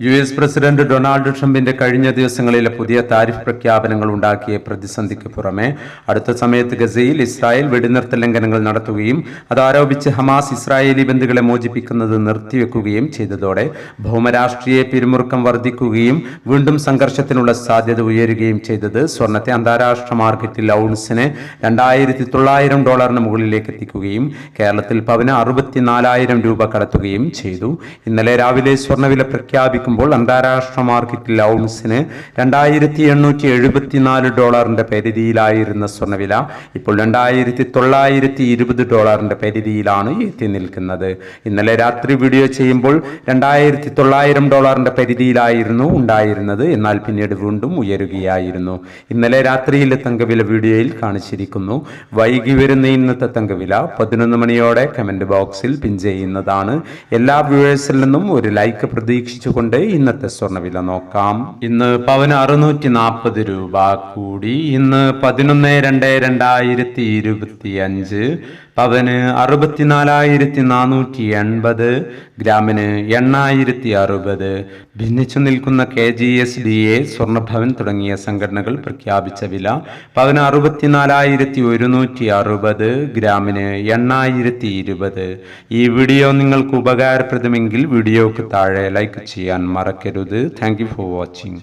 U S president Donald ട്രംപിന്റെ കഴിഞ്ഞ ദിവസങ്ങളിലെ പുതിയ താരിഫ് പ്രഖ്യാപനങ്ങൾ ഉണ്ടാക്കിയ പ്രതിസന്ധിക്ക് പുറമെ അടുത്ത സമയത്ത് ഗസയിൽ ഇസ്രായേൽ വെടിനിർത്തൽ ലംഘനങ്ങൾ നടത്തുകയും അതാരോപിച്ച് ഹമാസ് ഇസ്രായേലി ബന്ധുക്കളെ മോചിപ്പിക്കുന്നത് നിർത്തിവെക്കുകയും ചെയ്തതോടെ ഭൗമരാഷ്ട്രീയ പിരിമുറുക്കം വർദ്ധിക്കുകയും വീണ്ടും സംഘർഷത്തിനുള്ള സാധ്യത ഉയരുകയും ചെയ്തത് സ്വർണത്തെ അന്താരാഷ്ട്ര മാർക്കറ്റിൽ ഔൺസിന് രണ്ടായിരത്തി തൊള്ളായിരം ഡോളറിന് മുകളിലേക്ക് എത്തിക്കുകയും കേരളത്തിൽ പവന് അറുപത്തിനാലായിരം രൂപ കടത്തുകയും ചെയ്തു. ഇന്നലെ രാവിലെ സ്വർണവില പ്രഖ്യാപിക്കുമ്പോൾ അന്താരാഷ്ട്ര മാർക്കറ്റിൽ ഔൺസിന് രണ്ടായിരത്തി എണ്ണൂറ്റി എഴുപത്തിനാല് ഡോളറിന്റെ പരിധിയിലായിരുന്ന സ്വർണവില. ഇപ്പോൾ രണ്ടായിരത്തി തൊള്ളായിരത്തി ഇരുപത് ഡോളറിന്റെ പരിധിയിലാണ് എത്തി നിൽക്കുന്നത്. ഇന്നലെ രാത്രി വീഡിയോ ചെയ്യുമ്പോൾ രണ്ടായിരത്തി തൊള്ളായിരം ഡോളറിന്റെ പരിധിയിലായിരുന്നു ഉണ്ടായിരുന്നത്. എന്നാൽ പിന്നീട് വീണ്ടും ഉയരുകയായിരുന്നു. ഇന്നലെ രാത്രിയിലെ തങ്കവില വീഡിയോയിൽ കാണിച്ചിരിക്കുന്നു. വൈകി വരുന്ന ഇന്നത്തെ തങ്കവില പതിനൊന്ന് മണിയോടെ കമന്റ് ബോക്സിൽ പിൻ ചെയ്യുന്നതാണ്. എല്ലാ വ്യൂവേഴ്സിൽ നിന്നും ഒരു ലൈക്ക് പ്രതീക്ഷിച്ചുകൊണ്ട് ഇന്നത്തെ സ്വർണവില നോക്കാം. ഇന്ന് പവന് അറുന്നൂറ്റി നാൽപ്പത് രൂപ കൂടി. ഇന്ന് പതിനൊന്ന് രണ്ട് രണ്ടായിരത്തി ഇരുപത്തി അഞ്ച് പവന് അറുപത്തിനാലായിരത്തി നാനൂറ്റി എൺപത് ഗ്രാമിന് എണ്ണായിരത്തി അറുപത് ഭിന്നിച്ചു നിൽക്കുന്ന K G S D A സ്വർണഭവൻ തുടങ്ങിയ സംഘടനകൾ പ്രഖ്യാപിച്ച വില പവന് അറുപത്തിനാലായിരത്തി ഒരുന്നൂറ്റി അറുപത് ഗ്രാമിന് എണ്ണായിരത്തി ഇരുപത് ഈ വീഡിയോ നിങ്ങൾക്ക് ഉപകാരപ്രദമെങ്കിൽ വീഡിയോക്ക് താഴെ ലൈക്ക് ചെയ്യാൻ മറക്കരുത്. Thank you for watching.